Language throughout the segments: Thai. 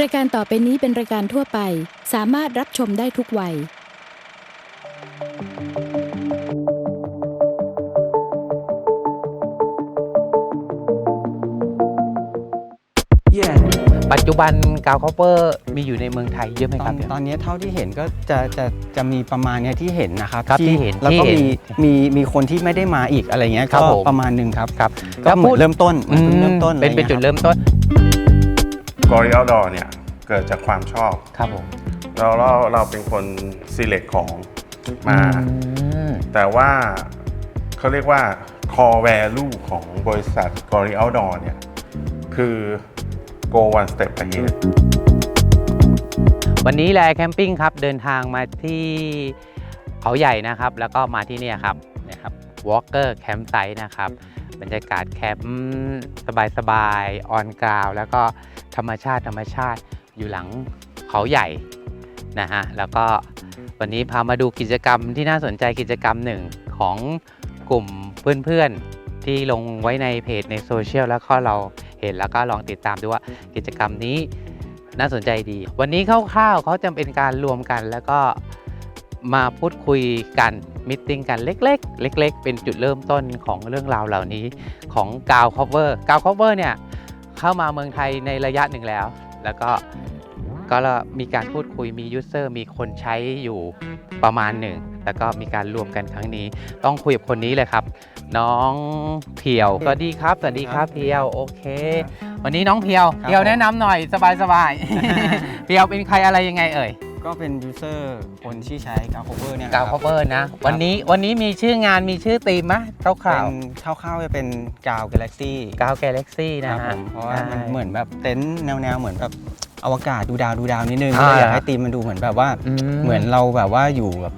รายการต่อไปนี้เป็นรายการทั่วไป สามารถรับชมได้ทุกวัย Yeah. ปัจจุบันกาวคอปเปอร์มีอยู่ในเมืองไทยเยอะไหมตคอรับนเนี่ยตอนนี้เท่าที่เห็นก็จะจะจะมีประมาณเนี้ยที่เห็นนะครับครับที่เห็นแล้วก็ที่เห็นมีมีมีคนที่ไม่ได้มาอีกอะไรเงี้ยครับก็ผม ประมาณหนึ่งครับครับก็เหมือนเริ่มต้นเหมือนเพิ่งเริ่มต้นเป็นเป็นอะไรงี้ยจุดครับ เริ่มต้น กอริอัลดอเนี่ยเกิดจากความชอบ ครับผมแล้วเราเราเป็นคน select ของมา อืม แต่ว่าเขาเรียกว่า core value ของบริษัท g o r i o u t d o o r เนี่ยคือ go one step ahead วันนี้แลแคมปิ้งครับเดินทางมาที่เขาใหญ่นะครับ แล้วก็มาที่เนี่ยครับนะครับ Walker Campsite นะครับ บรรยากาศแคมป์สบายๆออนกราว แล้วก็ธรรมชาติธรรมชาติอยู่หลังเขาใหญ่นะฮะแล้วก็วันนี้พามาดูกิจกรรมที่น่าสนใจกิจกรรมหนึ่งของกลุ่มเพื่อนๆที่ลงไว้ในเพจในโซเชียลแล้วก็เราเห็นแล้วก็ลองติดตามดูว่ากิจกรรมนี้น่าสนใจดี วันนี้คร่าวๆเขาจะเป็นการรวมกันแล้วก็ มาพูดคุยกันมิทติ้งกันเล็กๆ เล็ก ๆ เป็นจุดเริ่มต้นของเรื่องราวเหล่านี้ของกาวคอเวอร์กาวคอเวอร์เนี่ยเข้ามาเมืองไทยในระยะหนึ่งแล้ว แล้วก็ก็มีการพูดคุยมียูเซอร์มีคนใช้อยู่ประมาณหนึ่งแล้วก็มีการรวมกันครั้งนี้ ต้องคุยกับคนนี้เลยครับ น้องเพียวสวัสดีครับสวัสดีครับเพียวโอเค วันนี้น้องเพียวเพียวแนะนำหน่อยสบายๆเพียวเป็นใครอะไรยังไงเอ่ย ก็เป็นยูเซอร์คนที่ใช้กาวโคเวอร์เนี่ยกาวคอเวอร์นะ วันนี้วันนี้มีชื่องานมีชื่อธีมไหมคเป็ร่าวนคร่าวๆจะเป็นกาวกาแล็กซี่ๆกาวแกเล็กซี่คนะรับผฮะมเพราะว่ามันใช่เหมือนแบบเต็นท์แนวๆเหมือนแบบอวกาศดูดาวดูดาวนิดนึงอ่าก็เลยอยากให้ตีมมันดูเหมือนแบบว่าเหมือนเราแบบว่าอยู่แบบ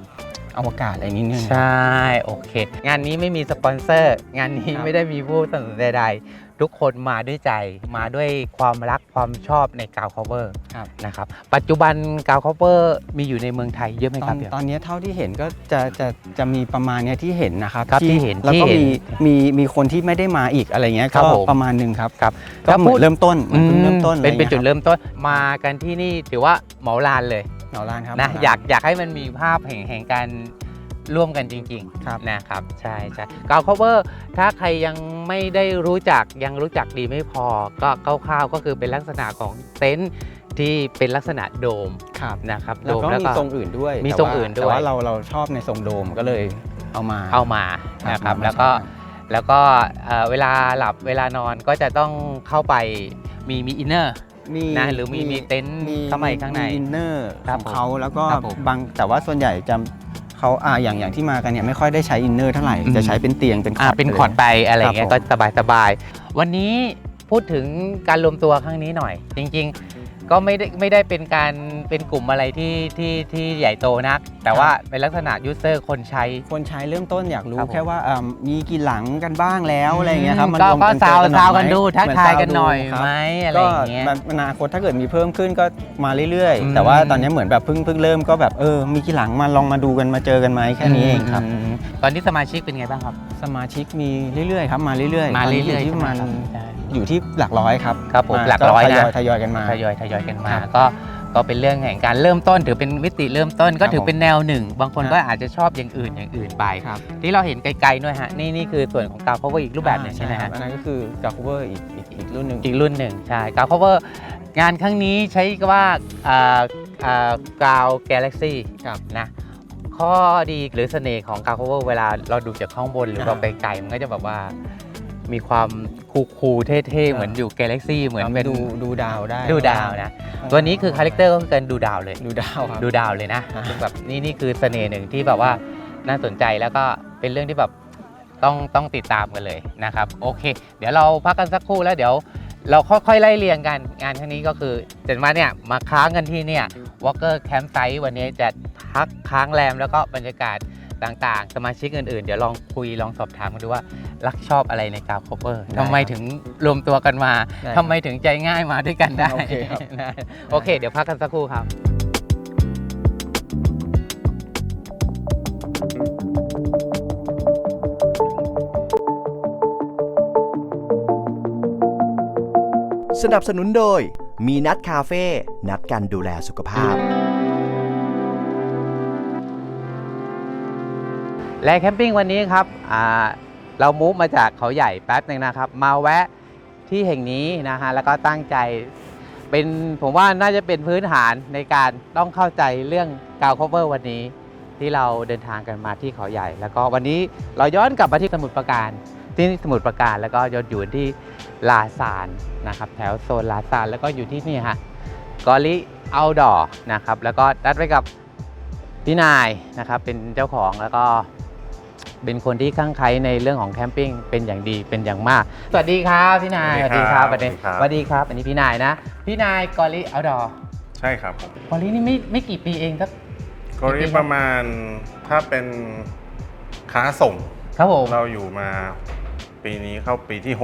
อวกาศอะไรนิดนึง ใช่ โอเค งานนี้ไม่มีสปอนเซอร์ งานนี้ครับ ไม่ได้มีผู้สนับสนุนใดๆ ทุกคนมาด้วยใจมาด้วยความรักความชอบในกาวคอเวอร์ครับ นะครับปัจจุบันกาวคอเวอร์มีอยู่ในเมืองไทยเยอะไหมตคอรันบเพียว ตอนนี้เท่าที่เห็นก็จะจะจะมีประมาณเนี้ยที่เห็นนะครับครับที่เห็นแล้วก็ที่เห็นมีมีมีคนที่ไม่ได้มาอีกอะไรเงี้ยครับก็ผมประมาณหนึ่งครับครับก็เหมือนเริ่มต้นเหมือนเพิ่งเริ่มต้นเป็นเป็นอะไรงี้ยจุดเริ่มต้นมากันที่นี่ถือว่าเหมาลานเลยเหงาลานครับนะเหงอยากอยากให้มันมีภาพแห่งแห่งการ ร่วมกันจริงครับๆนะครับใช่ใช่กาว cover ถ้าใครยังไม่ได้รู้จักยังรู้จักดีไม่พอ ก็คร่าวๆก็คือเป็นลักษณะของเต็นท์ที่เป็นลักษณะโดมครับนะครับแล้วโดมก็แล้วมีก็ ทรงอื่นด้วยมีแต่ทรงว่าอื่นด้วย แต่ว่าเราเราชอบในทรงโดมก็เลยเอามา เอามานะครับมาแล้วก็ใช้แล้วก็เอ่อเวลาหลับเวลานอนก็จะต้องเข้าไปมีมีอินเนอร์ มีนะหรือมีมีเต็นท์เข้ามาอีกข้างในอินเนอร์คขรับองเขาแล้วก็ครับผม บางแต่ว่าส่วนใหญ่จะ เขาอ่าอย่างอย่างที่มากันเนี่ยไม่ค่อยได้ใช้อินเนอร์เท่าไหร่อืมจะใช้เป็นเตียงเป็นคอ่าอร์ดเป็นลยคอร์ดไปอะไรอย่างเงี้ยครัก็บผมสบายสบายๆวันนี้พูดถึงการรวมตัวครั้งนี้หน่อย จริง ๆ ก็ไม่ได้ไม่ได้เป็นการ เป็นกลุ่มอะไรที่ที่ที่ใหญ่โตนัก แต่ว่าเป็นลักษณะยูเซอร์คนใช้ คนใช้เริ่มต้นอยากรู้ครับผม แค่ว่าอ่ามีกี่หลังกันบ้างแล้วอะไรอย่างเงี้ยครับมันก็รวมก็นซาวเจอซาวหกันดูไหมทักเหมืทายซวกันหน่อยครับ ไหมอะไรก็อย่างเงี้ยมันอนาคตถ้าเกิดมีเพิ่มขึ้นก็มาเรื่อย อืม ๆ แต่ว่าตอนนี้เหมือนแบบเพิ่งเพิ่งเริ่มก็แบบเออมีกี่หลังมาลองมาดูกันมาเจอกันไหมแค่นี้เองครับมตอนนี้สมาชิกเป็นไงบ้างครับ สมาชิกมีเรื่อยๆครับมาเรื่อยๆมาตนนี้เรื่อยๆที่ใช่ปไหมระมาณครับใช่อยู่ที่หลักร้อยครับครับผมาหลักร้อยนะทยอยทยอยกันมา ทยอยทยอยกันมา ครับก็ ก็เป็นเรื่องแห่งการเริ่มต้นถือเป็นมิติเริ่มต้น ก็ครับถือเป็นแนวหนึ่ง บางคนครับก็อาจจะชอบอย่างอื่นอย่างอื่นไปครับที่เราเห็นไกลๆด้วยฮะนี่นี่คือส่วนของกาว cover อีกรูปแบบหนึ่งใช่ไหมครัฮะบอันนั้นก็คือกาคูเวอร์อีกอีกอีกรุ่นหนึ่งอีกรุ่นหนึ่งใช่กาว cover งานครั้งนี้ใช้ว่าอ่าอ่ากาว galaxy ครับนะข้อดีหรือเสน่ห์ของกาว cover เวลาเราดูจากข้างบนหรือเราอ่าไปไกลมันก็จะแบบว่า มีความคูลๆเท่ๆ เหมือนอยู่ galaxy เหมือนเป็นดูดูดาวได้ดูดาวนะ ตัวนี้คือคาแรคเตอร์ก็คือการดูดาวเลย ดูดาวครับดูดาวเลยนะอ่าซึ่งแบบนี่นี่คือเสน่ห์หนึ่งที่แบบว่าน่าสนใจแล้วก็เป็นเรื่องที่แบบต้องต้องติดตามกันเลยนะครับ โอเค เดี๋ยวเราพักกันสักครู่แล้วเดี๋ยวเราค่อยๆไล่เรียงกันงานครั้งนี้ก็คือเจนมาเนี่ยมาค้างกันที่เนี่ยวอ l เกอร์แคมป์ไซต์วันนี้จะพักค้างแรมแล้วก็บรรยากาศ ต่างๆ สมาชิกอื่นๆ เดี๋ยวลองคุยลองสอบถามกันดูว่ารักชอบอะไรในกราฟโคเวอร์ได้ทำไมถึงรวมตัวกันมาได้ทำไมถึงใจง่ายมาด้วยกันได้โอเคครับ นะโอเค เดี๋ยวพักกันสักครู่ครับ สนับสนุนโดย มีนัดคาเฟ่ นัดกันดูแลสุขภาพ และแคมปิ้งวันนี้ครับเรามูฟมาจากเขาใหญ่แป๊บหนึ่งนะครับ มาแวะที่แห่งนี้นะฮะแล้วก็ตั้งใจเป็นผมว่าน่าจะเป็นพื้นฐานในการต้องเข้าใจเรื่องกาว cover วันนี้ ที่เราเดินทางกันมาที่เขาใหญ่ แล้วก็วันนี้เราย้อนกลับมาที่สมุทรปราการที่สมุทรปราการแล้วก็ย้อนอยู่ที่ลาซานนะครับ แถวโซนลาซานแล้วก็อยู่ที่นี่ฮะกอลิเอาดอนะครับ แล้วก็นัดไว้กับพี่นายนะครับเป็นเจ้าของแล้วก็ เป็นคนที่ข้างไคล้ในเรื่องของแคมปิ้งเป็นอย่างดีเป็นอย่างมาก สวัสดีครับพี่นายสวัสดีครับสวัสดีสวัสดีครับสวัสดีครับ อันนี้พี่นายนะ พี่นายกอลิเอาดอใช่ครับผมกอลินี่ไม่ไม่กี่ปีเองสักกอริประมาณถ้าเป็นค้าส่งครับผมเราอยู่มาปีนี้เข้าปีที่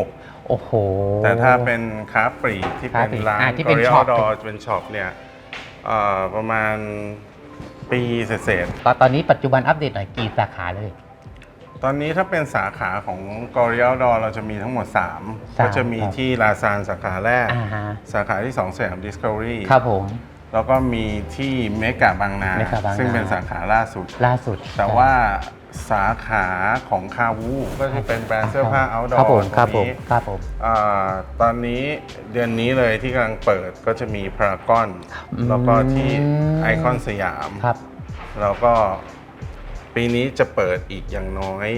โอ้โห6แต่ถ้าเป็นค้าปลีกที่เป็นค้าปลีกร้านอ่าที่กเป็อนริช็อออปดอเป็นช็อปเนี่ยเอ่อประมาณปีเศษก็ตอนนี้ปัจจุบันอัปเดตหน่อยกี่สาขาเลยๆ ตอนนี้ถ้าเป็นสาขาของกอริออดอเราจะมีทั้งหมด 3 สามก็จะมีครับ ที่ลาซานสาขาแรก อ่าฮะสาขาที่2สยามดิสคัฟเวอรี่ครับผม แล้วก็มีที่เมกะบางนา เมกะบางนา ซึ่งเป็นสาขาล่าสุด ล่าสุดแต่ว่าสาขาของคาวูก็จะเป็นแบรนด์เสื้อผ้า outdoor ครับผมครับตผรงมนี้ครับผม อ่าตอนนี้เดือนนี้เลยที่กำลังเปิดก็จะมีพารากอนอืมแล้วก็ที่ไอคอนสยาม ครับ แล้วก็ ปีนี้จะเปิดอีกอย่างน้อย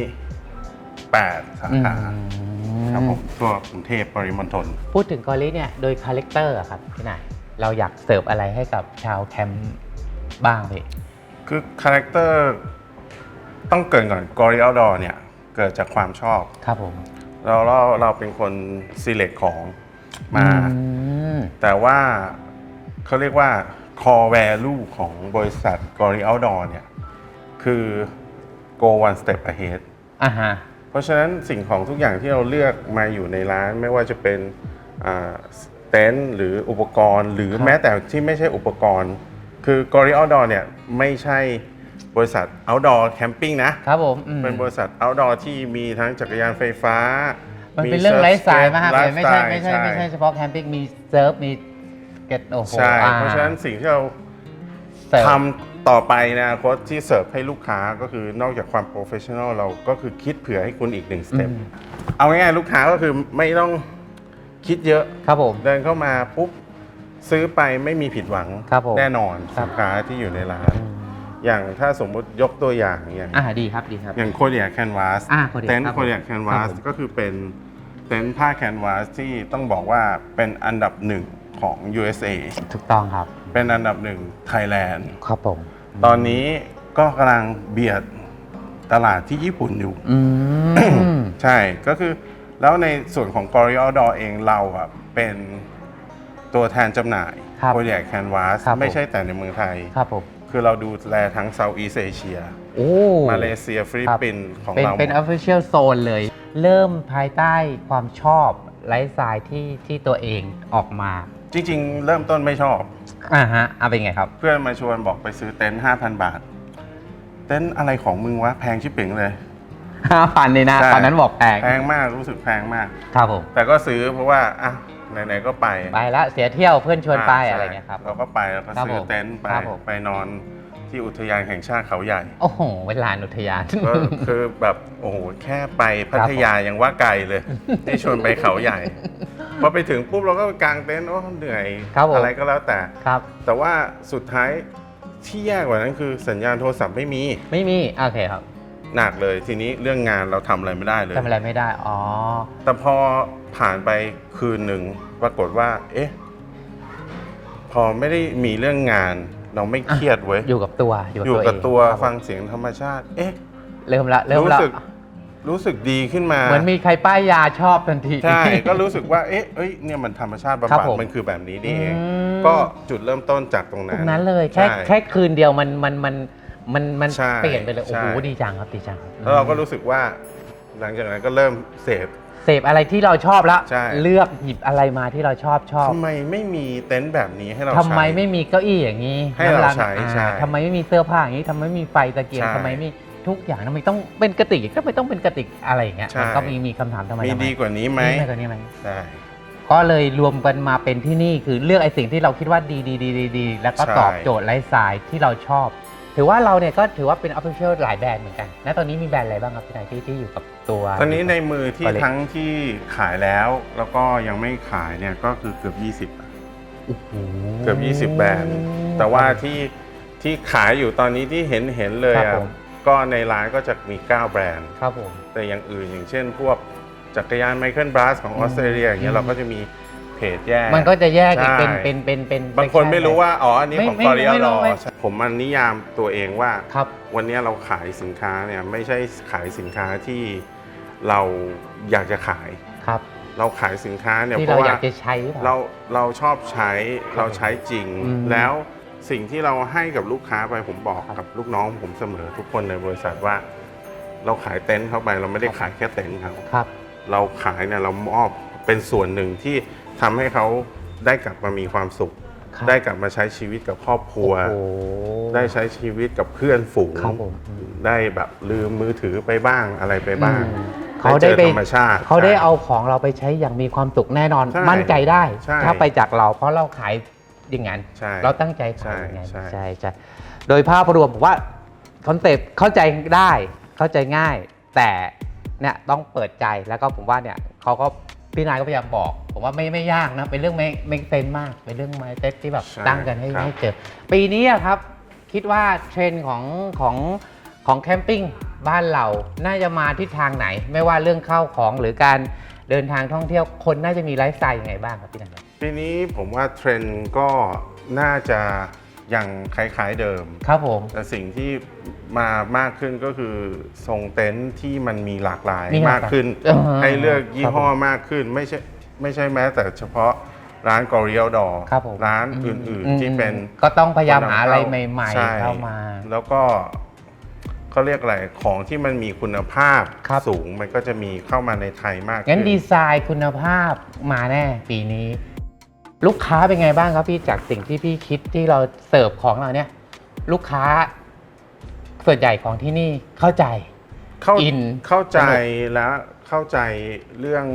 8สาขาอืมครับผมทั่วกรุงเทพปริมณฑลพูดถึงกอลิเนี่ยโดยคาแรคเตอร์อะครับพี่นายเราอยากเสิร์ฟอะไรให้กับชาวแคมป์บ้างพี่คือคาแรคเตอร์ต้องเกรินก่อนกอริอ o ดอเนี่ยเกิดจากความชอบครับผมเราเราเราเป็นคน select ของมาอืมแต่ว่าเขาเรียกว่า core value ของบริษัท g o r i Outdoor เนี่ย คือ go one step ahead อ่าฮะ เพราะฉะนั้นสิ่งของทุกอย่างที่เราเลือกมาอยู่ในร้านไม่ว่าจะเป็นเต็นท์หรืออุปกรณ์ หรือครับแม้แต่ที่ไม่ใช่อุปกรณ์ คือ g o r i Outdoor เนี่ยไม่ใช่บริษัท outdoor camping นะครับผมอืมเป็นบริษัท outdoor ที่มีทั้งจักรยานไฟฟ้า มันมีเป็นเรื่อง surf ไลฟ์สไตล์ skate มากเลยไม่ใช่ไม่ใช่ lifestyle ไม่ใช่เฉพาะแคมปิ้งมีเซิร์ฟมีเก็ตโอ้โหใช่ อ่เพราะฉะนั้นสิ่งที่เราเสิร์ฟ ทำ ต่อไปในอนาคตที่เสิร์ฟให้ลูกค้าก็คือนอกจากความโปรเฟชชั่นอลเราก็คือคิดเผื่อให้คุณอีกหนึ่งสเต็ปอืมเอาง่ายๆลูกค้าก็คือไม่ต้องคิดเยอะครับผม เดินเข้ามาปุ๊บซื้อไปไม่มีผิดหวังครับผมแน่นอนครัสิบนค้าที่อยู่ในร้าน อย่างถ้าสมมุติยกตัวอย่างอย่าง อ่าดีครับดีครับ อย่างโคเดียแคนวาสอ่า Kodiak เต็นท์ครับโคเดียแคนวาครัสบผม ก็คือเป็นเต็นท์ผ้าแคนวาสที่ต้องบอกว่าเป็นอันดับหนึ่งของ USA ถูกต้องครับเป็นอันดับหนึ่งไทยแลนด์ ครับผม ตอนนี้ก็กำลังเบียดตลาดที่ญี่ปุ่นอยู่ อืม ใช่ก็คือแล้วในส่วนของ g o r i o d o r เองเราอะเป็นตัวแทนจำหน่ายครับโปรเจกต์แคนวาสครับผม ไม่ใช่แต่ในเมืองไทย ครับผม คือเราดูแลทั้งเซาท์อีสเอเชีย โอ้ มาเลเซียฟิลิปปินส์ของเป็นเราเป็นหมด official zone เลย เริ่มภายใต้ความชอบไลฟ์สไตล์ที่ที่ตัวเองออกมา จริง ๆ เริ่มต้นไม่ชอบ อ่าฮะเอาเป็นไงครับ เพื่อนมาชวนบอกไปซื้อเต็นท์5,000บาท เต็นท์อะไรของมึงวะแพงชิบเป๋งเลย ห้าพันเลยนะใช่ ตอนนั้นบอกแพงแพงมากรู้สึกแพงมาก ครับผม แต่ก็ซื้อเพราะว่าอะไหนๆก็ไปไปแล้วเสียเที่ยวเพื่อนชวนไปาอะไรใช่เงี้ยครับ เราก็ไปแล้วก็ครับซื้อผมเต็นท์ไปครับผม ไปนอน ที่อุทยานแห่งชาติเขาใหญ่ โอ้โหเวลานอุทยาน ก็คือแบบโอ้โหแค่ไปพัทยายังว่าไกลเลยนี่ชวนไปเขาใหญ่พอไปถึงปุ๊บเราก็กางเต็นท์โอ้เหนื่อยครับผม อะไรก็แล้วแต่ครับ แต่ว่าสุดท้ายที่แย่กว่านั้นคือสัญญาณโทรศัพท์ไม่มีไม่มี โอเคครับหนักเลย ทีนี้เรื่องงานเราทำอะไรไม่ได้เลย ทำอะไรไม่ได้ อ๋อ แต่พอผ่านไปคืนหนึ่งปรากฏว่า เอ๊ะ พอไม่ได้มีเรื่องงาน เราไม่เครียดเว้ยอยู่กับตัวอยู่กับเงตัวครับฟังเสียงธรรมชาติ เอ๊ะ เริ่มละเริ่มรู้ละสึกรู้สึกดีขึ้นมา เหมือนมีใครป้ายยาชอบทันที ใช่ ก็รู้สึกว่า เอ๊ะเอ้ย เนี่ยมันธรรมชาติครับบำบัดผมมันคือแบบนี้นี่เองอืมก็จุดเริ่มต้นจากตรงตนั้รนงนั้นเลย แค่ใช่แค่คืนเดียวมันมันมันมันมันใช่เปลี่ยนไปเลย โอ้โหใช่ดีจังครับ ดีจัง แล้วเราก็รู้สึกว่า หลังจากนั้นก็เริ่มเสพ เสพอะไรที่เราชอบแล้ว ใช่ เลือกหยิบอะไรมาที่เราชอบชอบทำไมไม่มีเต็นท์แบบนี้ให้เราทำไมใช้ไม่มีเก้าอี้อย่างนี้ให้เราน้ำร้นใช้อ่ใช่ทำไมไม่มีเสื้อผ้าอย่างนี้ทำไมไม่มีไฟตะเกียงใช่ทำไมไม่ทุกอย่างทำไมต้องเป็นกระติกทำไมต้องเป็นกระติกอะไรอย่างเงี้ยใช่ มันก็มีมีคำถามทำไมมีทำไดีกว่านี้ไหมดีกว่านี้ไหมใช่กก็เลยรวมกันมาเป็นที่นี่คือเลือกไอ้สิ่งที่เราคิดว่าดีดีดีดีดีแล้วก็ใช่ ตอบโจทย์ไลฟ์สไตล์ที่เราชอบ ถือว่าเราเนี่ยก็ถือว่าเป็นออฟฟิเชียลหลายแบรนด์เหมือนกัน ณ ตอนนี้มีแบรนด์อะไรบ้างครับพี่นายที่ที่อยู่กับตัว ตอนนี้ในมือที่ Collect ทั้งที่ขายแล้ว แล้วก็ยังไม่ขายเนี่ยก็คือเกือบ 20อะโอ้โหเกือบ 20 แบรนด์ แต่ว่าที่ที่ขายอยู่ตอนนี้ที่เห็นเห็นเลยครับอะผมก็ในร้านก็จะมี 9 แบรนด์ ครับผม แต่อย่างอื่นอย่างเช่นพวกจักรยานไมเคิลบรัสของออสเตรเลียอย่างเงี้อืยม เราก็จะมี เพจแยก มันก็จะแยกอีกใช่เป็นเป็นเป็นเป็นบางคนไม่รู้ว่า อ๋อ อันนี้ไม่ของไม่กอริเอไม่รู้ลไม่ ผมมันนิยามตัวเองว่า ครับ วันนี้เราขายสินค้าเนี่ยไม่ใช่ขายสินค้าที่เราอยากจะขาย ครับเราขายสินค้าเนี่ยที่เพเราราะอยาว่ากจะใช้หรือปล่เราเราชอบใช้เราใช้จริง อืมแล้วสิ่งที่เราให้กับลูกค้าไปผมบอกครับกับลูกน้องผมเสมอทุกคนในบริษัทว่า เราขายเต็นท์เข้าไปเราไม่ได้ขายแค่เต็นท์เขา ครับ เราขายเนี่ยเรามอบเป็นส่วนหนึ่งที่ ทำให้เขาได้กลับมามีความสุข ครับได้กลับมาใช้ชีวิตกับครอบครัว โอ้โหได้ใช้ชีวิตกับเพื่อนฝูง ครับผมอืมได้แบบลืมมือถือไปบ้างอะไรไปบ้างอืมเขาได้ไปจอธรรมชาติเขาได้ใช่ เอาของเราไปใช้อย่างมีความสุขแน่นอน ใช่มั่นใจได้ ใช่ถ้าไปจากเราเพราะเราขายอย่างนั้น ใช่เราตั้งใจใช่ขายอย่างนั้นใช่ ใช่ใช่โดยภาพรวมผมว่าคอนเซปต์เข้าใจได้เข้าใจง่าย แต่เนี่ยต้องเปิดใจแล้วก็ผมว่าเนี่ยเขาก็ พี่นายก็พยายามบอก ผมว่าไม่ไม่ยากนะ เป็นเรื่องไม่ไม่เซนมาก เป็นเรื่องไมเซ็ตที่แบบใช่ตั้งกันให้ครับ ให้เจอปีนี้อะครับ คิดว่าเทรนด์ของของของแคมปิ้งบ้านเราน่าจะมาทิศทางไหน ไม่ว่าเรื่องเข้าของหรือการเดินทางท่องเที่ยวคนน่าจะมีไลฟ์สไตล์ยังไงบ้างครับพี่นายครับ ปีนี้ผมว่าเทรนด์ก็น่าจะ ยังคล้ายๆเดิม ครับผม แต่สิ่งที่มามากขึ้นก็คือทรงเต็นท์ที่มันมีหลากหลายมีหลากหลายมากขึ้น อ่าฮะให้เลือกยี่ห้อครับผมมากขึ้น ไม่ใช่ไม่ใช่แม้แต่เฉพาะร้านกอริเอลดอครับผม ร้านอื่น ๆ ที่เป็น ก็ต้องพยายามหาอะไรคนนำใหม่ ช่ๆ เข้ามา แล้วก็เขาเรียกอะไรของที่มันมีคุณภาพครับ สูงมันก็จะมีเข้ามาในไทยมากงั้นขึ้นดีไซน์คุณภาพมาแน่ปีนี้ ลูกค้าเป็นไงบ้างครับพี่จากสิ่งที่พี่คิดที่เราเสิร์ฟของเราเนี่ย ลูกค้า ส่วนใหญ่ของที่นี่เข้าใจ เข้าอินเข้าใจสนุกและเข้าใจเรื่อง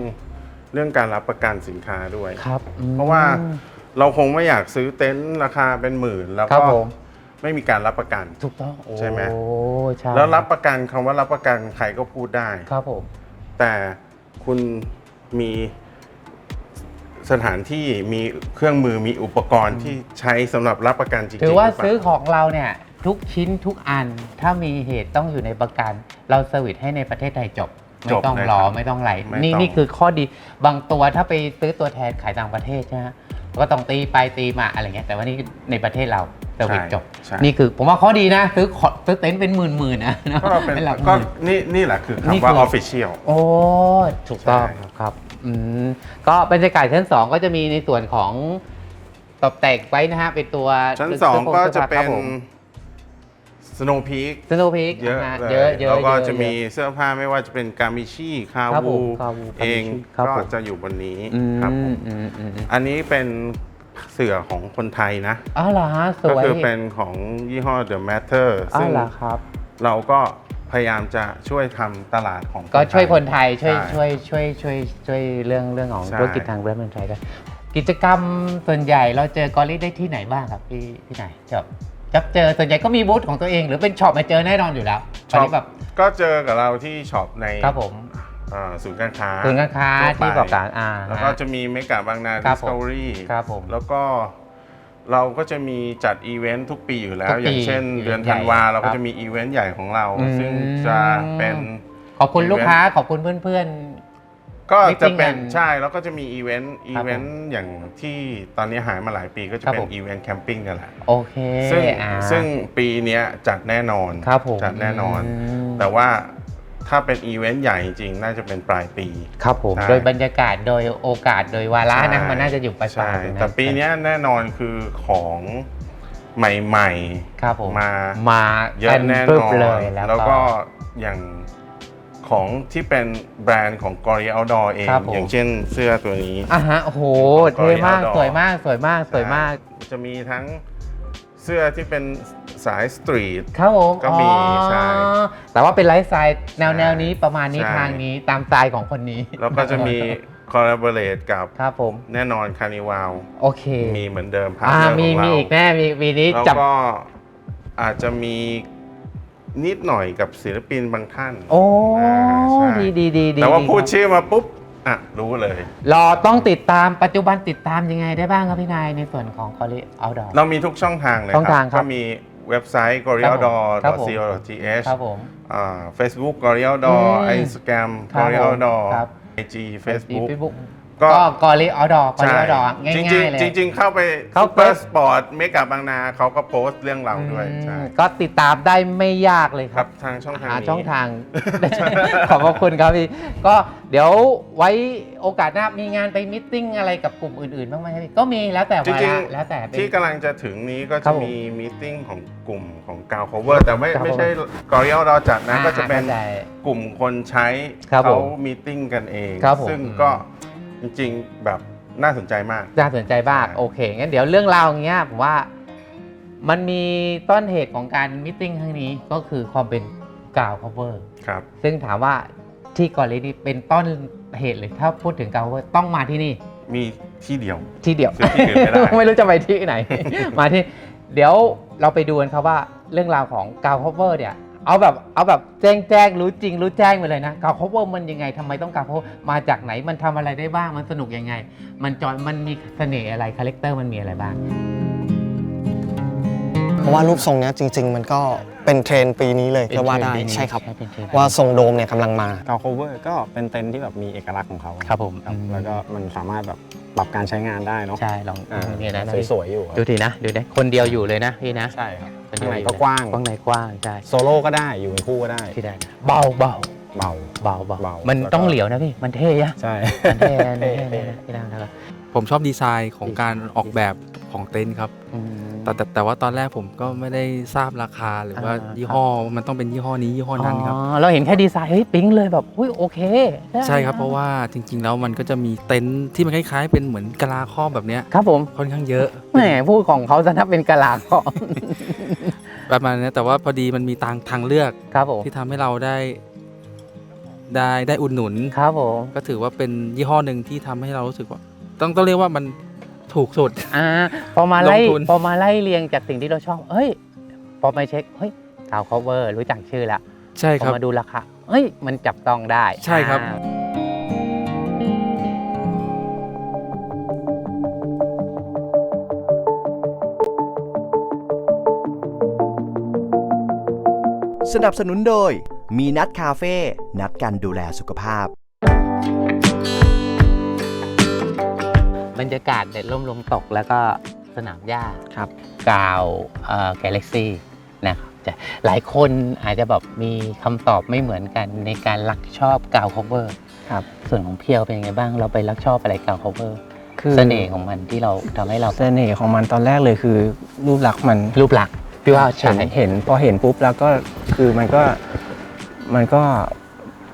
เรื่องการรับประกันสินค้าด้วยครับอืมเพราะว่าเราคงไม่อยากซื้อเต็นท์ราคาเป็นหมื่น แล้วครับก็ผมไม่มีการรับประกันถูกต้องโอ้ใช่ไหมใช่แล้วรับประกันคำว่ารับประกันใครก็พูดได้ครับผมแต่คุณมี สถานที่มีเครื่องมือมีอุปกรณ์ที่ใช้สำหรับรับประกันจริงๆถือว่าหรืเปล่ซื้อของเราเนี่ยทุกชิ้นทุกอันถ้ามีเหตุต้องอยู่ในประกัน เราเซอร์วิสให้ในประเทศไทยจบ ไม่ต้องเลยรอครับไม่ต้องไหลไม่นี่ต้องนี่คือข้อดีบางตัวถ้าไปซื้อตัวแทนขายต่างประเทศใช่ไหมก็ต้องตีไปตีมาอะไรเงี้ยแต่ว่านี่ในประเทศเราเซอร์วิสจบ ใช่นี่คือผมว่าข้อดีนะซื้อขอซื้อเต็นท์เป็นหมื่นหมื่นๆนะก็เป็นเป็นหลักหก็มื่น นี่นี่แหละคือนี่คำว่า คือ official โอ้ถูกต้องใช่ครับครับ อืมก็บรรยากาศชั้น2ก็จะมีในส่วนของตกแต่งไว้นะฮะเป็นตัวชั้นสื้สองผ้าก็จะสื้อผ้าเป็ครันบผม Snow Peak สโนพีกเยอะเยอะเยอะแล้วก็เยอจะมีเยอเสื้อผ้าไม่ว่าจะเป็นกามิชิคาครับผวูม Kawu เอง Kamichi ครับก็ผมจะอยู่บนนี้อืมครับผมอืมอืมอืมอันนี้เป็นเสือของคนไทยนะอ๋อเหรอฮะสก็วยคือเป็นของยี่ห้อ The Matter อ๋อซึ่งเหรอครับเราก็ พยายามจะช่วยทำตลาดของก็ช่วยคนไทยช่วยใช่วยช่วยช่วยช่วยเรื่องเรื่องของใช่ธุรกิจทางเรื่องเมืองไทยกันกิจกรรมส่วนใหญ่เราเจอกอรี่ได้ที่ไหนบ้างครับพี่พี่ไหนจบจับเจอส่วนใหญ่ก็มีบูธของตัวเอง หรือเป็นช็อปมาเจอแน่นอนอยู่แล้วตช็อนอปนี้แบบก็เจอกับเราที่ช็อปในครับผมเอ่อศูนย์การค้าศูนย์การค้าทั่วไปที่บอกการอ่าแล้วก็จะมีเมกะบางนา ครัดิบสผมคัฟเวอรี่ครับผม แล้วก็ เราก็จะมีจัดอีเวนต์ทุกปีอยู่แล้ทุวกปีอย่างเช่น เดือนธันวา ใหญ่เราก็ครับจะมีอีเวนต์ใหญ่ของเรา อืม ซึ่งจะเป็น ขอบคุณลูกค้าขอบคุณเพื่อน ก็จะ Meeting เป็นกันใช่แล้วก็จะมีอีเวนต์อีครับผมเวนต์อย่างที่ตอนนี้หายมาหลายปีก็จะครับเป็นผม อีเวนต์แคมปิ้งกันแหละๆ โอเคซึ่งอ่าซึ่งปีเนี้ยจัดแน่นอนครับผมจัดแน่นอนมแต่ว่า ถ้าเป็นอีเวนต์ใหญ่จริงๆ น่าจะเป็นปลายปี ครับผม ใช่ โดยบรรยากาศโดยโอกาสโดยวาระนะใช่มันน่าจะอยู่ปลายใช่ๆรงแต่ปีเนี้ยแน่นอนคือของใหม่ครับผมมามาเยอะแน่นปึ๊บอนเลยแล้วแล้วก็ อย่างของที่เป็นแบรนด์ของ g o r i Outdoor เอง ครับผม อย่างเช่นเสื้อตัวนี้ อะฮะโอ้โหของเท่มาก Outdoor สวยมากสวยมากสวยมาก จะมีทั้งเสื้อที่เป็น สายสตรีท ครับผมก็มีอ๋อใช่ แต่ว่าเป็นไลฟ์สไตล์แนวใช่แนวนี้ประมาณนี้ใช่ทางนี้ตามสไตล์ของคนนี้แล้วก็จะมีคอลลาบอร์เรกับครับผม แน่นอนคานิวาลโอเคมีเหมือนเดิมพาอ่าร์ทเนอร์มีของมีเรา อีกแน่มีมีนี้แล้วจับ ก็อาจจะมีนิดหน่อยกับศิลปินบางท่านโอ้อ่าใช่ดีดีดีดีแต่ว่าดีพูดครับชื่อมาปุ๊บ อะ รู้เลย รอต้องติดตามปัจจุบันติดตามยังไงได้บ้างครับพี่นายในส่วนของคอลีเอาดอ เรามีทุกช่องทางเลยช่องครัทางครับ ก็มี เว็บไซต์ g o r i a d o ครับผม c o th ครับผมอ่า Facebook g o r i a d o อืม Instagram ค g รั o บ r i a d o ครับ IG Facebook เฟซบุ๊ กก็ ก็กอลีเอาดอกอลีใช่เอาดอง่จริงายๆเลยๆจริง ๆ เข้าไปเข้าซูเปอร์สปอร์ตเมกาบางนาเขาก็โพสต์เรื่องเราด้วยใช่อืมก็ติดตามได้ไม่ยากเลยคครัรับบ ทางช่องทางหานี้ ช่องทาง ขอบพระคุณครับพี่ ก็เดี๋ยวไว้โอกาสหน้ามีงานไปมิทติ้งอะไรกับกลุ่มอื่นๆบ้างไหมครับพี่ก็มีแล้วแต่จวาริงระๆ แล้วแต่เป็น ที่กำลังจะถึงนี้ก็ครัจะบผมมีมีติ้งของกลุ่มของกาว cover แต่ไม่ครับไม่ใช่กอริ a ลดอจัดนะอ่าก็จะเป็นเข้าใจ กลุ่มคนใช้ครับเขาผมมีติ้งกันเอง ครับผมซึ่งก็ จริงๆ แบบน่าสนใจมาก น่าสนใจมากใช่โอเคงั้นเดี๋ยวเรื่องราวอย่างเงี้ยผมว่ามันมีต้นเหตุของการมิทติ้งครั้งนี้ก็คือความเป็นกาว cover ครับ ซึ่งถามว่าที่ก่อนเลยนี่เป็นต้นเหตุเลยถ้าพูดถึงกาว cover ต้องมาที่นี่มีที่เดียว ที่เดียวซื้อที่อื่นไม่ได้ ไม่รู้จะไปที่ไหน มาที่ เดี๋ยวเราไปดูกันครับว่าเรื่องราวของกาว cover เนี่ย เอาแบบเอาแบบแจ้งแจ้งรู้จริงรู้แจ้งไปเลยนะกาว cover มันยังไงทำไมต้องกาว cover มาจากไหนมันทำอะไรได้บ้างมันสนุกยังไง มันจอยมันมีเสน่ห์อะไรคาแรคเตอร์มันมีอะไรบ้าง เพราะว่ารูปทรงเนี้ยจริง ๆ มันก็เป็นเทรนด์ปีนี้เลยก็ว่าได้ใช่ครับว่าทรงโดมเนี่ยกำลังมากาวโคเวอร์ก็เป็นเต็นท์ที่แบบมีเอกลักษณ์ของเขาครับผมครับอืมแล้วก็มันสามารถแบบ ปรับการใช้งานได้เนาะใช่ลองอ่าเนี่ยนะสวยๆอยู่ครับดูทีนะดูนะคนเดียวอยู่เลยนะพี่นะใช่ครับคนข้างในเดียวอยู่ก็กว้างข้างในกว้างใช่โซโล่ก็ได้อยู่เป็นคู่ก็ได้ที่ได้นะเบาเบาเบา เบาเบาเบามันแล้วก็ ต้องเหลียวนะพี่มันเท่อะใช่ มันเท่นะมันเท่นะพี่นะนะครับผมชอบดีไซน์ของการออกแบบ ของเต็นท์ครับอืม แต่แต่แต่ว่าตอนแรกผมก็ไม่ได้ทราบราคาหรือว่าอ่า ยี่ห้อมันต้องเป็นยี่ห้อนี้ยี่ห้อนั้นครับ อ๋อเราเห็นแค่ดีไซน์เฮ้ยปิ๊งเลยแบบอุ้ยโอเคได้ใช่ครับนเพราะว่าจริง ๆ แล้วมันก็จะมีเต็นท์ที่มันคล้าย ๆ เป็นเหมือนกะลาครอบแบบเนี้ยครับผมค่อนข้างเยอะ แหมพูดของเขาจะนับเป็นกะลาของประมาณนี้แต่ว่าพอดีมันมีทางทางเลือกครับผมที่ทำให้เราได้ ได้ได้อุดหนุน ครับผม ก็ถือว่าเป็นยี่ห้อหนึ่งที่ทำให้เรารู้สึกว่า ต้องต้องเรียกว่ามัน ถูกสุด อ่าพอมาไล่ลงทุน พอมาไล่เรียงจากสิ่งที่เราชอบ เฮ้ย พอมาเช็ค เฮ้ยกาว cover รู้จักชื่อแล้วใช่พคอรับ มาดูราคาเฮ้ย มันจับต้องได้ใช่ครับ อ่าสนับสนุนโดย มีนัดคาเฟ่ นัดกันดูแลสุขภาพ บรรยากาศเด็ดร่มลมตกแล้วก็สนามหญ้าครับกาวเอ่อ Galaxy นะครับจะหลายคนอาจจะแบบมีคำตอบไม่เหมือนกันในการรักชอบกาว cover ครับส่วนของเพียวเป็นยังไงบ้างเราไปรักชอบอะไรกาว cover คือเสน่ห์ของมันที่เราทำให้เราเสน่ห์ของมันตอนแรกเลยคือ รูปลักษณ์มันรูปลักษณ์พี่ว่าใช่เห็นเห็นพอเห็นปุ๊บแล้วก็คือมันก็มันก็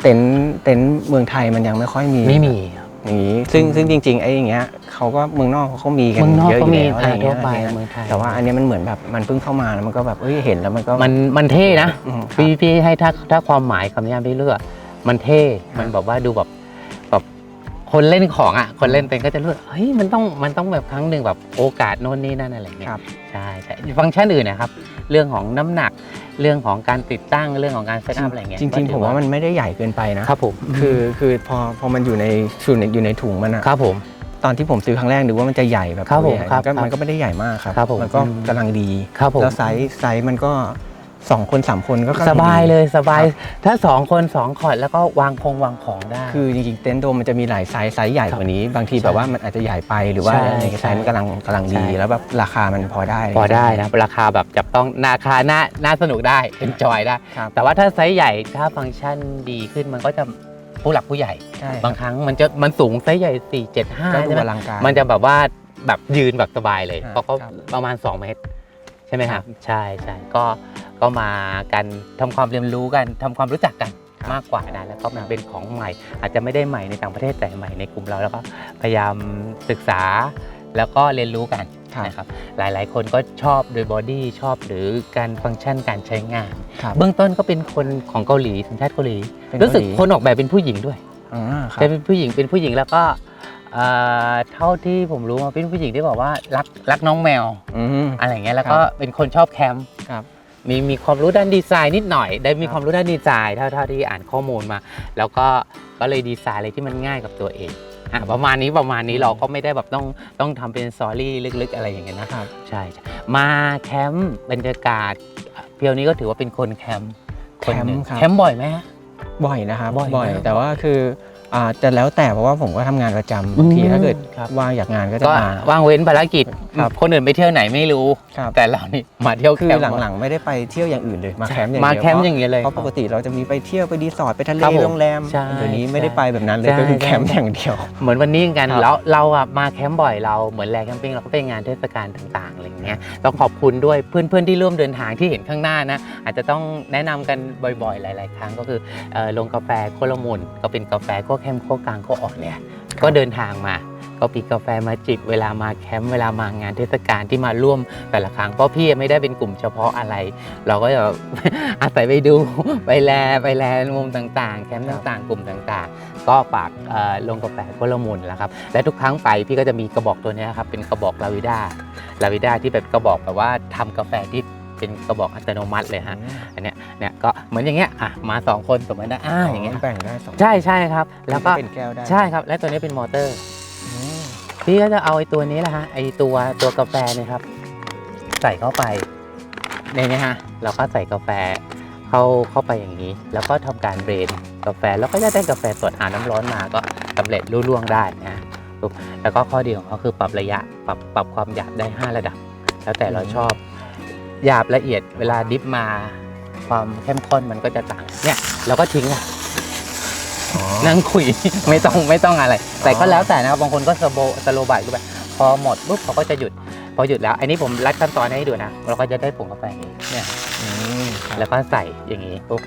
เต็นท์เต็นท์เมืองไทยมันยังไม่ค่อยมีไม่มี อย่างนี้ ซึ่งซึ่งจริงๆไอ้อย่างเงี้ยเขาก็เมืองนอกเขาก็มีกันเมืองนอกเยอะอก็ยู่มีแล้วอะไรอย่างเงี้ยทั่วไปอะไรเงี้ยเมืองไทย แต่ว่าอันเนี้ยมันเหมือนแบบมันเพิ่งเข้ามาแล้วมันก็แบบเอ้ยเห็นแล้วมันก็มันมันเท่นะ อืมครับ พี่พี่ให้ถ้าถ้าความหมายคำนิยามพี่เลือก มันเท่ มันแบบว่าดูแบบแบบ คนเล่นของอะคนเล่นเป็นก็จะรู้สึกเฮ้ยมันต้องมันต้องแบบครั้งหนึ่งแบบโอกาสโน่นนี่นั่นอะไรเงี้ยครับใช่ใช่ฟังก์ชันอื่นนะครับ เรื่องของน้ำหนักเรื่องของการติดตั้งเรื่องของการเซตอัพอะไรเงี้ยจริงๆผมว่ามันไม่ได้ใหญ่เกินไปนะครับผมคือคือพอพอมันอยู่ในอยู่ในอยู่ในถุงมันอะครับผมตอนที่ผมซื้อครั้งแรกนึกว่ามันจะใหญ่แบบครับผมใหญ่ครับก็ครับมันก็ไม่ได้ใหญ่มากครับครับผมมันก็อืมกำลังดีครับผมแล้วไซส์ไซส์มันก็ สองคนสามคนก็กำลังสบายดีเลยสบายครับถ้าสองคนสองขอดแล้วก็วางคงวางของได้ คือจริงๆเต็นท์โดมมันจะมีหลายไซส์ไซส์ใหญ่กว่านี้ บางทีใช่แบบว่ามันอาจจะใหญ่ไปหรือว่าใช่อะไรอย่างเงี้ยใช่ไซส์มันกำลังกำลังดีใช่แล้วแบบราคามันพอได้ พอได้นะราคาแบบจับต้องราคาน่าน่าสนุกได้เอ็นจอยได้ครับแต่ว่าถ้าไซส์ใหญ่ถ้าฟังก์ชันดีขึ้นมันก็จะผู้หลักผู้ใหญ่ใช่บางครั้งมันจะมันสูงไซส์ใหญ่4 7 5ก็ดูใช่ไหมอลังการมันจะแบบว่าแบบยืนแบบสบายเลยครับเพราะก็ครับประมาณ 2 เมตร ใช่ไหมคครัรับบใช่ใช่ก็ ก็มากันทำความเรียนรู้กันทำความรู้จักกันมากกว่านะแล้วก็มันเป็นของใหม่ อาจจะไม่ได้ใหม่ในต่างประเทศแต่ใหม่ในกลุ่มเราแล้วก็พยายามศึกษาแล้วก็เรียนรู้กันครับนะครับหลายๆ คนก็ชอบโดยบอดี้ชอบหรือการฟังก์ชันการใช้งานครับเบื้องต้นก็เป็นคนของเกาหลีสัญชาติเกาหลีเป็นรู้สึกเกาหลีคนออกแบบเป็นผู้หญิงด้วยอ่าครับจะเป็นผู้หญิงเป็นผู้หญิงแล้วก็เอ่อเท่าที่ผมรู้มาเป็นผู้หญิงที่บอกว่ารักรักน้องแมวอืมอะไรอย่างเงี้ยแล้วก็ครับเป็นคนชอบแคมป์ครับ มีมีความรู้ด้านดีไซน์นิดหน่อย ได้มีครับความรู้ด้านดีไซน์เท่าเท่าที่อ่านข้อมูลมา แล้วก็ก็เลยดีไซน์อะไรที่มันง่ายกับตัวเองอะประมาณนี้ประมาณนี้เราก็ไม่ได้แบบต้องต้องทำเป็นสตอรี่ลึกๆอะไรอย่างเงี้ยนะครับ ใช่ใช่มาแคมป์บรรยากาศเพียวนี้ก็ถือว่าเป็นคนแคมป์คนหนึ่งแคมป์ครับ แคมป์บ่อยไหมฮะ บ่อยนะครับบ่อยบ่อยนะ แต่ว่าคือ อ่าจะแล้วแต่เพราะว่าผมก็ทำงานประจำบางทีอืมถ้าเกิดครับ ว่างอยากงานก็จะก็มา ว่างเว้นภารกิจ ครับ คนอื่นไปเที่ยวไหนไม่รู้ ครับแต่เรานี่มาเที่ยวแคคือมป์หลังๆ ไม่ได้ไปเที่ยวอย่างอื่นเลยมาแคมป์อย่างมาเดียวแคมป์อย่างเงี้ยเลย เพราะปกติเราจะมีไปเที่ยวไปรีสอร์ทไปทะเลครับผมโรงแรมใช่เดี๋ยวนี้ไม่ได้ไปแบบนั้นเลยใช่ ก็คือใช่แคมป์อย่างเดียว เหมือนวันนี้กันครับ แล้วเราอะมาแคมป์บ่อยเราเหมือนแลแคมปิ้งเราก็ไปงานเทศกาลต่างๆอะไรอย่างเงี้ยต้องขอบคุณด้วยเพื่อนๆที่ร่วมเดินทางที่เห็นข้างหน้านะอาจจะต้องแนะนำกันบ่อยๆ หลาย ๆ ครั้งก็คือเอ่อลงกาแฟโคโลมูลก็เป็นกาแฟโคเข้มโคกลางโคอ่อนเนี่ยก็เดินทางมาก็ปีกาแฟมาจิบเวลามาแคมป์เวลามางานเทศกาลที่มาร่วมแต่ละครั้งเพราะพี่ไม่ได้เป็นกลุ่มเฉพาะอะไร เราก็จะอาศัยไปดูไปแลไปแลมุมต่างๆ แคมป์ต่างๆ กลุ่มต่างๆ ก็ฝากลงกาแฟโคละมุนแล้วครับและทุกครั้งไปพี่ก็จะมีกระบอกตัวนี้ครับเป็นกระบอกลาวิด้าลาวิด้าที่เป็นกระบอกแบบว่าทำกาแฟที่ เป็นกระบอกอัตโนมัติเลยฮะอันเนี้ยเนี่ยก็เหมือนอย่างเงี้ยอะมาสองคนสมมตินะอ่าอย่างเงี้ยแบ่งได้สองใช่ใช่ครับ แล้วก็เป็นแก้วได้ใช่ครับ และตัวนี้เป็นมอเตอร์อืมพี่ก็จะเอาไอ้ตัวนี้แหละฮะไอ้ตัวตัวกาแฟเนี่ยครับ ใส่เข้าไปในนี้ฮะเราก็ใส่กาแฟเข้าเข้าไปอย่างนี้ แล้วก็ทำการเบรนกาแฟแล้วก็จะได้กาแฟสดหาน้ำร้อนมาก็สำเร็จรุ่ล่วงได้นะปุ๊บแล้วก็ข้อดีของเขาคือปรับระยะปรับปรับความหยาบได้ 5 ระดับ แล้วแต่เราชอบ หยาบละเอียดเวลาดิฟมา ความเข้มข้นมันก็จะต่างเนี่ยเราก็ทิ้งอะอ๋อนั่งคุย ไม่ต้องไม่ต้องอะไร แต่ก็แล้วแต่นะครับบางคนก็สโบสโลบายก็แบบพอหมดปุ๊บเขาก็จะหยุด พอหยุดแล้ว อันนี้ผมรัดขั้นตอนให้ดูนะเราก็จะได้ผงกาแฟอย่างนี้เนี่ยอืมครับแล้วก็ใส่อย่างนี้ปุ๊บ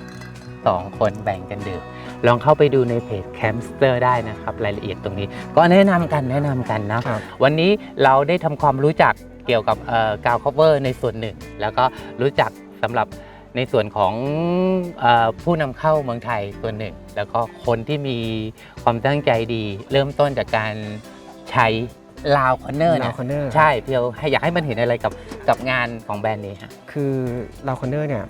สองคนแบ่งกันดื่มลองเข้าไปดูในเพจแคมสเตอร์ได้นะครับ รายละเอียดตรงนี้ ก็แนะนำกันแนะนำกันนะครับวันนี้เราได้ทำความรู้จัก เกี่ยวกับกาวคอเวอร์ในส่วนหนึ่ง แล้วก็รู้จักสำหรับในส่วนของเออผู้นำเข้าเมืองไทยส่วนหนึ่ง แล้วก็คนที่มีความตั้งใจดี เริ่มต้นจากการใช้ลาวคอนเนอร์ลาเนี่วยคอนเนอร์ใช่เพียวให้อยากให้มันเห็นอะไรกับกับงานของแบรนด์นี้ฮะคือลาวคอนเนอร์เนี่ย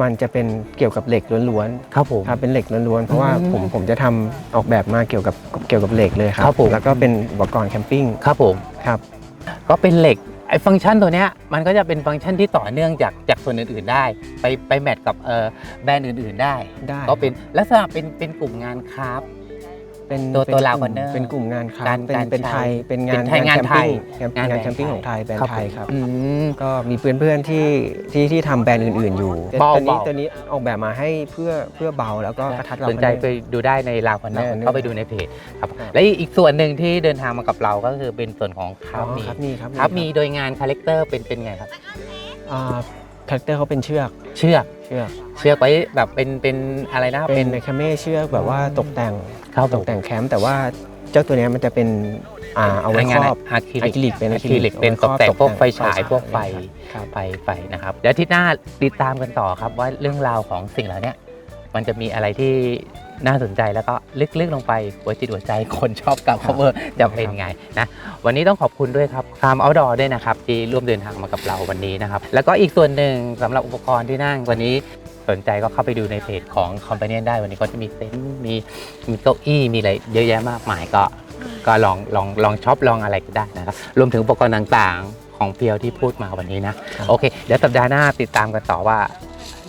มันจะเป็นเกี่ยวกับเหล็กล้วนครับผมๆครับเป็นเหล็กล้วนๆ เพราะว่าอืมผมผมจะทำออกแบบมาเกี่ยวกับเกี่ยวกับเหล็กเลยครับครับผมแล้วก็เป็นอุปกรณ์แคมปิ้ง ครับผม ครับ ก็เป็นเหล็กไอ้ฟังก์ชันตัวเนี้ยมันก็จะเป็นฟังก์ชันที่ต่อเนื่องจากจากส่วนอื่นๆได้ ไปไปแมทกับเอ่อแบรนด์อื่นๆได้ได้ก็เป็นลักษณะเป็นเป็นกลุ่มงานคราฟต์ เป็นตัวป็ตัวกลาวลุ่ม Corner เป็นกลุ่มงานครับการเป็นการเป็นใช้ไทยเป็นงานเป็นไทยงานไทยแคมงานปิ้งงานแบรนด์แคมปิ้งของไทยแบรนครับด์ไทยครับอืมก็มีเพื่อนๆที่ที่ที่ทำแบรนด์อื่น ๆ อยู่เบาตัวนี้เบาตัวนี้ออกแบบมาให้เพื่อเพื่อเบาแล้วก็กระทัดรัดสนใจไปดูได้ในลาวคอนเนอ Love ร์ Corner เข้าไปดูในเพจครับครับและอีกส่วนหนึ่งที่เดินทางมากับเราก็คือเป็นส่วนของคอ๋ราอฟมีครับมีครับครับมีโดยงานคาแรคเตอร์เป็นเป็นไงครับอ่าคาแรคเตอร์เขาเป็นเชือกเชือกเชือกเชือกไว้แบบเป็นเป็นอะไรนะเป็นในแคมเม่เชือกแบบว่าตกแต่งครับ ตกแต่งแคมป์แต่ว่าเจ้าตัวเนี้ยมันจะเป็นอ่าเอาไว้ครอบ อะคริอะคริลิกเป็นอะอะคคริริลิลิกกเป็นตกแต่งพวกไฟฉายไฟฉายพวกไฟครับ ไฟไฟนะครับ แล้วที่หน้าติดตามกันต่อครับว่าเรื่องราวของสิ่งเหล่าเนี้ยมันจะมีอะไรที่น่าสนใจแล้วก็ลึกๆลงไปหัวจิตหัวใจคนชอบกับ cover จะเป็นไงนะวันนี้ต้องขอบคุณด้วยครับคามเอาดอด้วยนะครับที่ร่วมเดินทางมากับเราวันนี้นะครับ แล้วก็อีกส่วนหนึ่งสำหรับอุปกรณ์ที่นั่งวันนี้ สนใจก็เข้าไปดูในเพจของคอมพานีได้ วันนี้ก็จะมีเต็นท์มีมีเก้าอี้มีอะไรเยอะแยะมากมายก็ ก็ลองลองลองช็อปลองอะไรก็ได้นะครับ รวมถึงอุปกรณ์ต่างๆของเพียวที่พูดมาวันนี้นะ โอเค เดี๋ยวสัปดาห์หน้าติดตามกันต่อว่า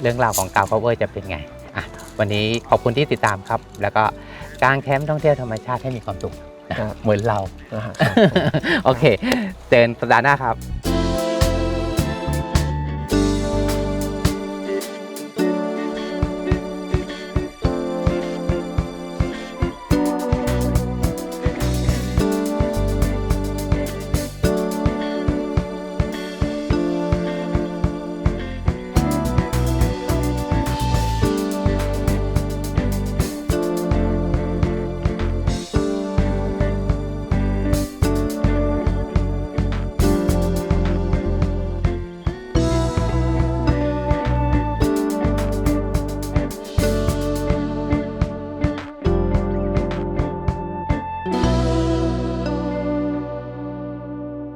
เรื่องราวของกาวพาวเวอร์จะเป็นไงอะวันนี้ขอบคุณที่ติดตามครับ แล้วก็กางแคมป์ท่องเที่ยวธรรมชาติให้มีความสุขนะครับเหมือนเรานะฮะ โอเค เจอกันสัปดาห์หน้าครับ